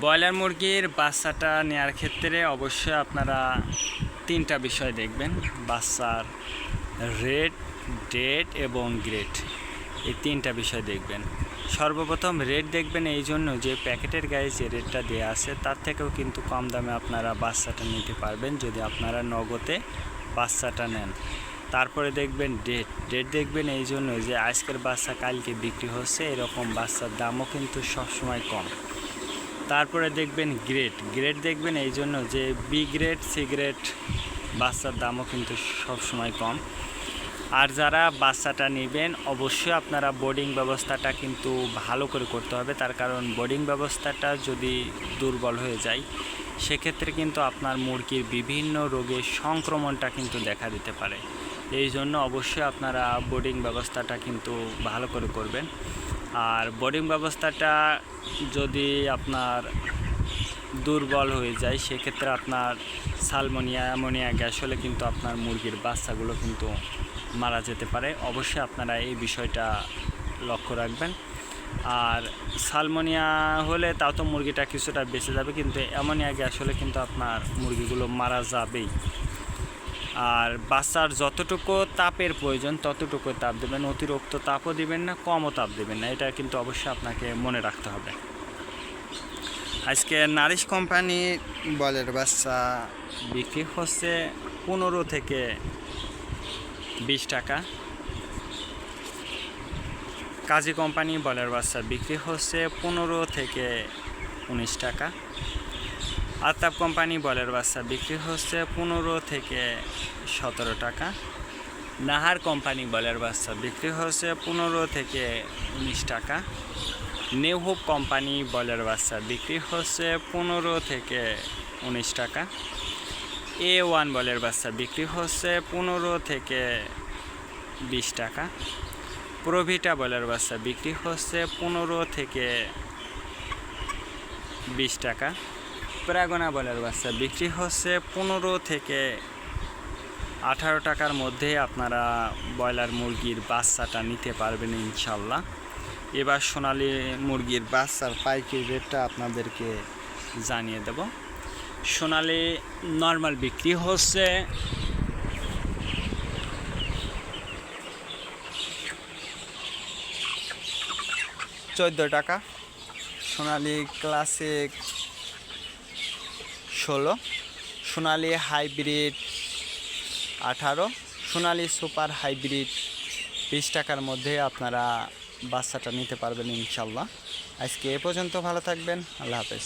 Broiler মুরগির বাচ্চাটা নেওয়ার ক্ষেত্রে অবশ্যই আপনারা তিনটা বিষয় দেখবেন। বাচ্চার রেট, ডেট এবং গ্রেড। এই তিনটা বিষয় দেখবেন। সর্বপ্রথম রেট দেখবেন এই জন্য যে প্যাকেটের গায়ে যে রেটটা দেওয়া আছে, তার থেকেও কিন্তু কম দামে আপনারা বাচ্চাটা নিতে পারবেন যদি আপনারা নগদে বাচ্চাটা নেন। তারপরে দেখবেন ডেট। ডেট দেখবেন এই জন্য যে আজকের বাচ্চা কালকে বিক্রি হচ্ছে, এরকম বাচ্চার দামও কিন্তু সবসময় কম। তারপরে দেখবেন গ্রেড গ্রেড দেখবেন এই জন্য যে বি গ্রেড সি গ্রেড বাচ্চার দামও কিন্তু সবসময় কম। আর যারা বাচ্চাটা নেবেন, অবশ্যই আপনারা বোর্ডিং ব্যবস্থাটা কিন্তু ভালো করে করতে হবে। তার কারণ বোর্ডিং ব্যবস্থাটা যদি দুর্বল হয়ে যায়, সেক্ষেত্রে কিন্তু আপনার মুরগির বিভিন্ন রোগের সংক্রমণটা কিন্তু দেখা দিতে পারে। এই জন্য অবশ্যই আপনারা বোর্ডিং ব্যবস্থাটা কিন্তু ভালো করে করবেন। আর বোর্ডিং ব্যবস্থাটা যদি আপনার দুর্বল হয়ে যায়, সেক্ষেত্রে আপনার সালমোনিয়া, অ্যামোনিয়া গ্যাস হলে কিন্তু আপনার মুরগির বাচ্চাগুলো কিন্তু মারা যেতে পারে। অবশ্যই আপনারা এই বিষয়টা লক্ষ্য রাখবেন। আর সালমোনিয়া হলে তাও তো মুরগিটা কিছুটা বেঁচে যাবে, কিন্তু অ্যামোনিয়া গ্যাস হলে কিন্তু আপনার মুরগিগুলো মারা যাবেই। আর বাচ্চার যতটুকু তাপের প্রয়োজন, ততটুকু তাপ দেবেন। অতিরিক্ত তাপও দিবেন না, কমও তাপ দেবেন না। এটা কিন্তু অবশ্যই আপনাকে মনে রাখতে হবে। আজকে নারিশ কোম্পানি বলের বাচ্চা বিক্রি হচ্ছে পনেরো থেকে বিশ টাকা। কাজী কোম্পানি বলের বাচ্চা বিক্রি হচ্ছে পনেরো থেকে উনিশ টাকা। আতাব কোম্পানি বলের বাচ্চা বিক্রি হচ্ছে পনেরো থেকে সতেরো টাকা। নাহার কোম্পানি বলের বাচ্চা বিক্রি হচ্ছে পনেরো থেকে উনিশ টাকা। নেহুব কোম্পানি বলের বাচ্চা বিক্রি হচ্ছে পনেরো থেকে উনিশ টাকা। এ ওয়ান বলের বাচ্চা বিক্রি হচ্ছে পনেরো থেকে বিশ টাকা। প্রভিটা বলের বাচ্চা বিক্রি হচ্ছে পনেরো থেকে বিশ টাকা। প্রাগনা বলের বাচ্চা। বিক্রি হচ্ছে পনেরো থেকে আঠারো টাকার মধ্যে আপনারা ব্রয়লার মুরগির বাচ্চাটা নিতে পারবেন ইনশাল্লাহ। এবার সোনালি মুরগির বাচ্চার পাইকারি রেটটা আপনাদেরকে জানিয়ে দেব। সোনালি নর্মাল বিক্রি হচ্ছে চোদ্দ টাকা। সোনালি ক্লাসিক ষোলো, সোনালি হাইব্রিড আঠারো, সোনালি সুপার হাইব্রিড বিশ টাকার মধ্যে আপনারা বাচ্চাটা নিতে পারবেন ইনশাল্লাহ। আজকে এ পর্যন্ত ভালো থাকবেন, আল্লাহ হাফেজ।